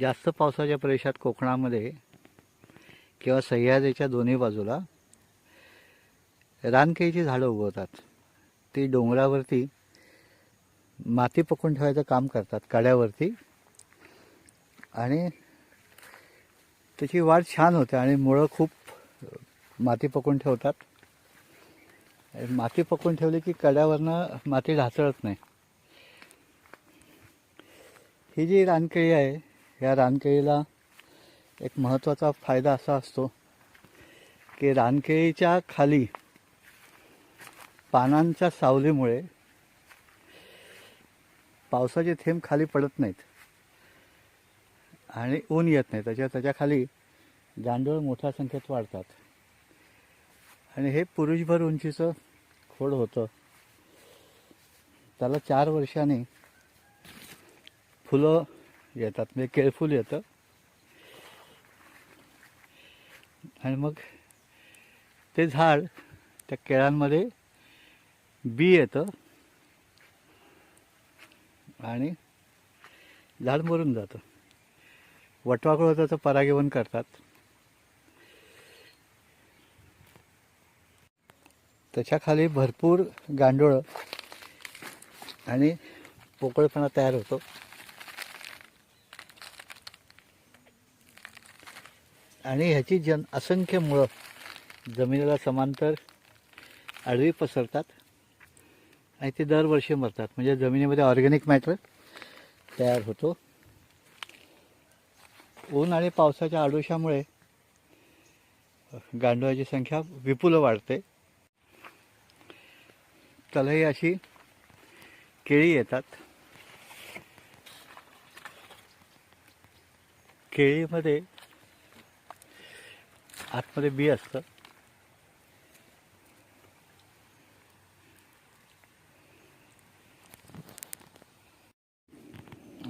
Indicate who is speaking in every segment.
Speaker 1: जास्त पावसाच्या प्रदेशात कोकणामध्ये किंवा सह्याद्रीच्या दोन्ही बाजूला रानकेळीची झाडं उगवतात. ती डोंगरावरती माती पकडून ठेवायचं काम करतात कड्यावरती. आणि त्याची वाढ छान होते आणि मुळं खूप माती पकडून ठेवतात. माती पकडून ठेवली की कड्यावरनं माती ढासळत नाही. ही जी रानकेळी आहे या रानकेळीला एक महत्त्वाचा फायदा असा असतो की रानकेळीच्या खाली पानांच्या सावलीमुळे पावसाचे थेंब खाली पडत नाहीत आणि ऊन येत नाही. त्याच्या त्याच्याखाली गांडूळ मोठ्या संख्येत वाढतात. आणि हे पुरुषभर उंचीचं खोड होतं. त्याला चार वर्षांनी फुलं येतात. म्हणजे केळफूल येतं. आणि मग ते झाड त्या केळांमध्ये बी येतं. आणि झाड मरून जातं. वटवाकळ त्याचं परागीवन करतात. त्याच्याखाली भरपूर गांडोळं आणि पोकळपणा तयार होतो. आणि ह्याची जन असंख्य मुळं जमिनीला समांतर आडवी पसरतात आणि ते दरवर्षी मरतात. म्हणजे जमिनीमध्ये ऑर्गॅनिक मॅटर तयार होतो. ऊन आणि पावसाच्या आडोशामुळे गांडुळाची संख्या विपुल वाढते. तलही अशी केळी येतात. केळीमध्ये आतमध्ये बी असतं.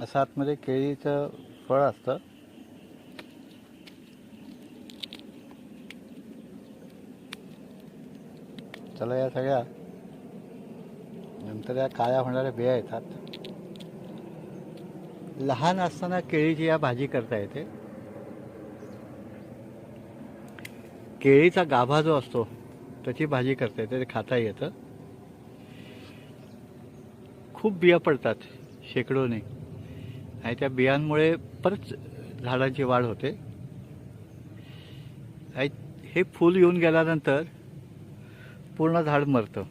Speaker 1: असं आतमध्ये केळीचं फळ असतं. चला या सगळ्या. नंतर या काळ्या होणाऱ्या बिया येतात. लहान असताना केळीची या भाजी करता येते. केळीचा गाभा जो असतो त्याची भाजी करता येते ते खाता येतं. खूप बिया पडतात शेकडोने. आणि त्या बियांमुळे परत झाडांची वाढ होते. आणि हे फूल येऊन गेल्यानंतर पूर्ण झाड मरतं.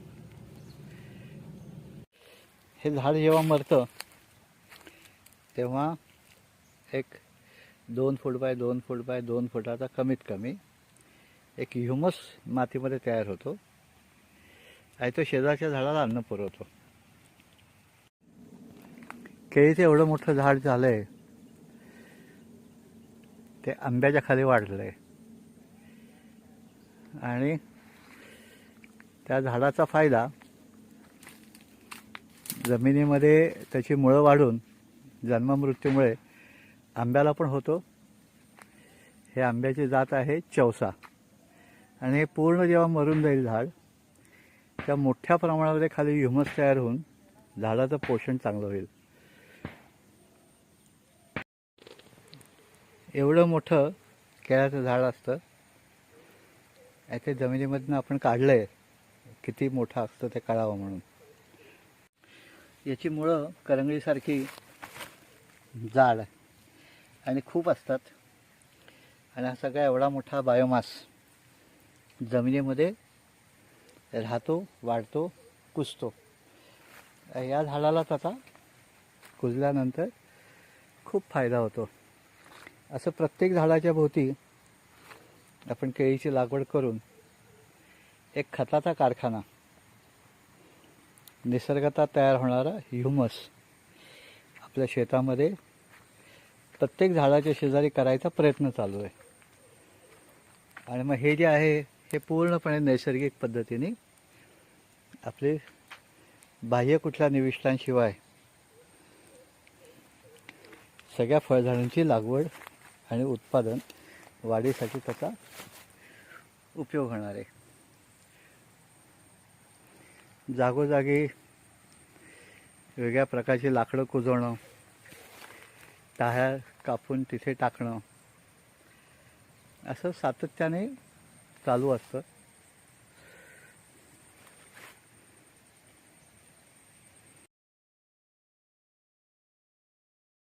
Speaker 1: हे झाड जेव्हा मरतं तेव्हा एक दोन फूट बाय दोन फूट बाय दोन फुटाचा कमीत कमी एक ह्युमस मातीमध्ये तयार होतो. आणि तो शेजारच्या झाडाला अन्न पुरवतो. केळीचं एवढं मोठं झाड झालं आहे ते आंब्याच्या खाली वाढलं आहे आणि त्या झाडाचा फायदा जमिनीमध्ये त्याची मुळं वाढून जन्ममृत्यूमुळे आंब्याला पण होतो. हे आंब्याची जात आहे चौसा. आणि हे पूर्ण जेव्हा मरून जाईल झाड त्या मोठ्या प्रमाणामध्ये खाली ह्युमस तयार होऊन झाडाचं पोषण चांगलं होईल. एवढं मोठं केळाचं झाड असतं याच्या जमिनीमधनं आपण काढलं आहे किती मोठं असतं ते कळावं म्हणून. याची मुळं करंगळीसारखी जाड आणि खूप असतात. आणि हा सगळा एवढा मोठा बायोमास जमिनीमध्ये राहतो वाढतो कुजतो. या झाडालाच आता कुजल्यानंतर खूप फायदा होतो. असं प्रत्येक झाडाच्या भोवती आपण केळीची लागवड करून एक खताचा कारखाना निसर्गता तयार होणारा ह्युमस आपल्या शेतामध्ये प्रत्येक झाडाच्या शेजारी करायचा प्रयत्न चालू आहे. आणि मग हे जे आहे हे पूर्णपणे नैसर्गिक पद्धतीने आपले बाह्य कुठल्या निविष्ठांशिवाय सगळ्या फळझाडांची लागवड आणि उत्पादन वाढीसाठी त्याचा उपयोग होणार आहे. जागोजागी वेगळ्या प्रकारची लाकडं कुजवणं टाळ्या कापून तिथे टाकणं असं सातत्याने चालू असतं.